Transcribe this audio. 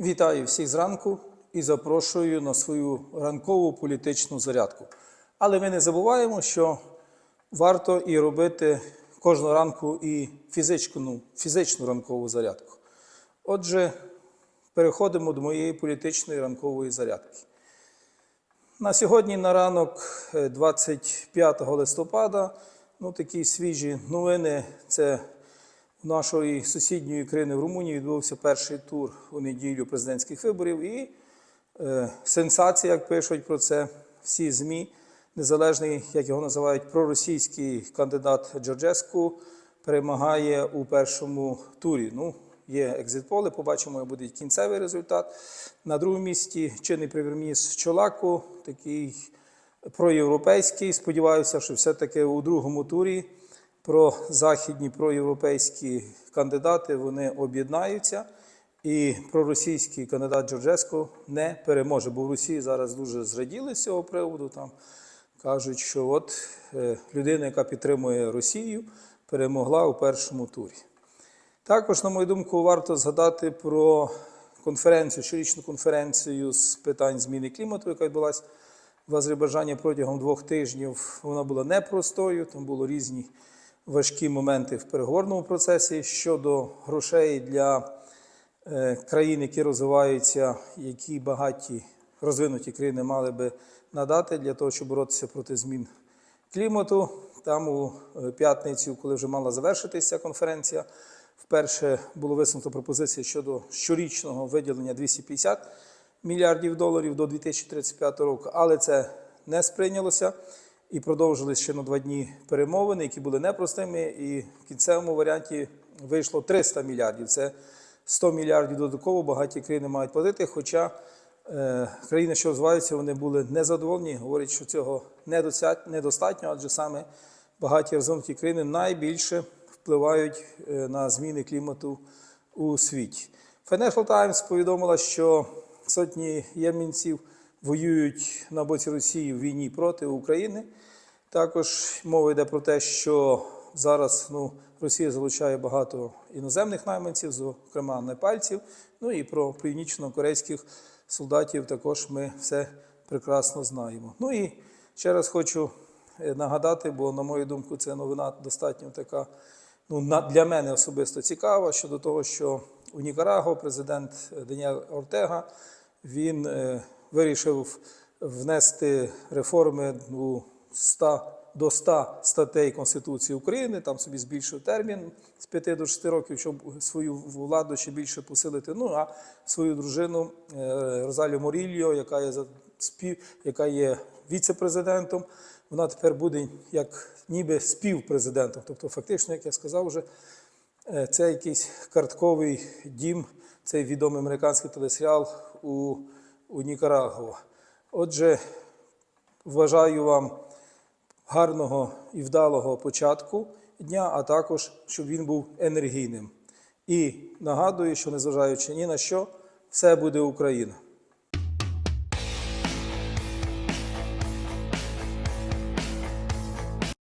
Вітаю всіх зранку і запрошую на свою ранкову політичну зарядку. Але ми не забуваємо, що варто і робити кожного ранку і фізичну, фізичну ранкову зарядку. Отже, переходимо до моєї політичної ранкової зарядки. На сьогодні на ранок, е, 25 листопада, ну такі свіжі новини. Це нашої сусідньої країни в Румунії відбувся перший тур у неділю президентських виборів. І е, сенсація, як пишуть про це всі ЗМІ, незалежний, як його називають, проросійський кандидат Джорджеску перемагає у першому турі. Ну, є екзитполи, побачимо, як буде кінцевий результат. На другому місці чинний прем'єр-міністр Чолаку, такий проєвропейський. Сподіваюся, що все-таки у другому турі про західні проєвропейські кандидати вони об'єднаються. І проросійський кандидат Джорджеско не переможе, бо в Росії зараз дуже зраділи з цього приводу. Там кажуть, що от е, людина, яка підтримує Росію, перемогла у першому турі. Також, на мою думку, варто згадати про конференцію, щорічну конференцію з питань зміни клімату, яка відбулася в Азербайджані протягом двох тижнів. Вона була непростою, там були різні важкі моменти в переговорному процесі щодо грошей для е, країн, які розвиваються, які багаті розвинуті країни мали би надати для того, щоб боротися проти змін клімату. Там у е, п'ятницю, коли вже мала завершитися конференція, вперше було висунуто пропозиція щодо щорічного виділення 250 мільярдів доларів до 2035 року, але це не сприйнялося і продовжились ще на два дні перемовини, які були непростими. І в кінцевому варіанті вийшло 300 мільярдів. Це 100 мільярдів додатково багаті країни мають платити. Хоча е, країни, що розвиваються, вони були незадоволені. Говорять, що цього недостатньо, адже саме багаті розвинуті країни найбільше впливають е, на зміни клімату у світі. Financial Times повідомила, що сотні ємінців воюють на боці Росії в війні проти України. Також мова йде про те, що зараз ну, Росія залучає багато іноземних найманців, зокрема непальців. Ну і про північно-корейських солдатів також ми все прекрасно знаємо. Ну і ще раз хочу е, нагадати, бо, на мою думку, це новина достатньо така ну, для мене особисто цікава щодо того, що у Нікараго президент Даніель Ортега він е, вирішив внести реформи у 100, до 100 статей Конституції України, там собі збільшив термін з 5 до 6 років, щоб свою владу ще більше посилити. Ну а свою дружину е, Розалію Морільо, яка є спів, яка є віце-президентом, вона тепер буде як ніби співпрезидентом. Тобто, фактично, як я сказав вже, Е, Це якийсь картковий дім, цей відомий американський телесеріал у, у Нікарагуа. Отже, вважаю вам гарного і вдалого початку дня, а також, щоб він був енергійним. І нагадую, що незважаючи ні на що, все буде Україна.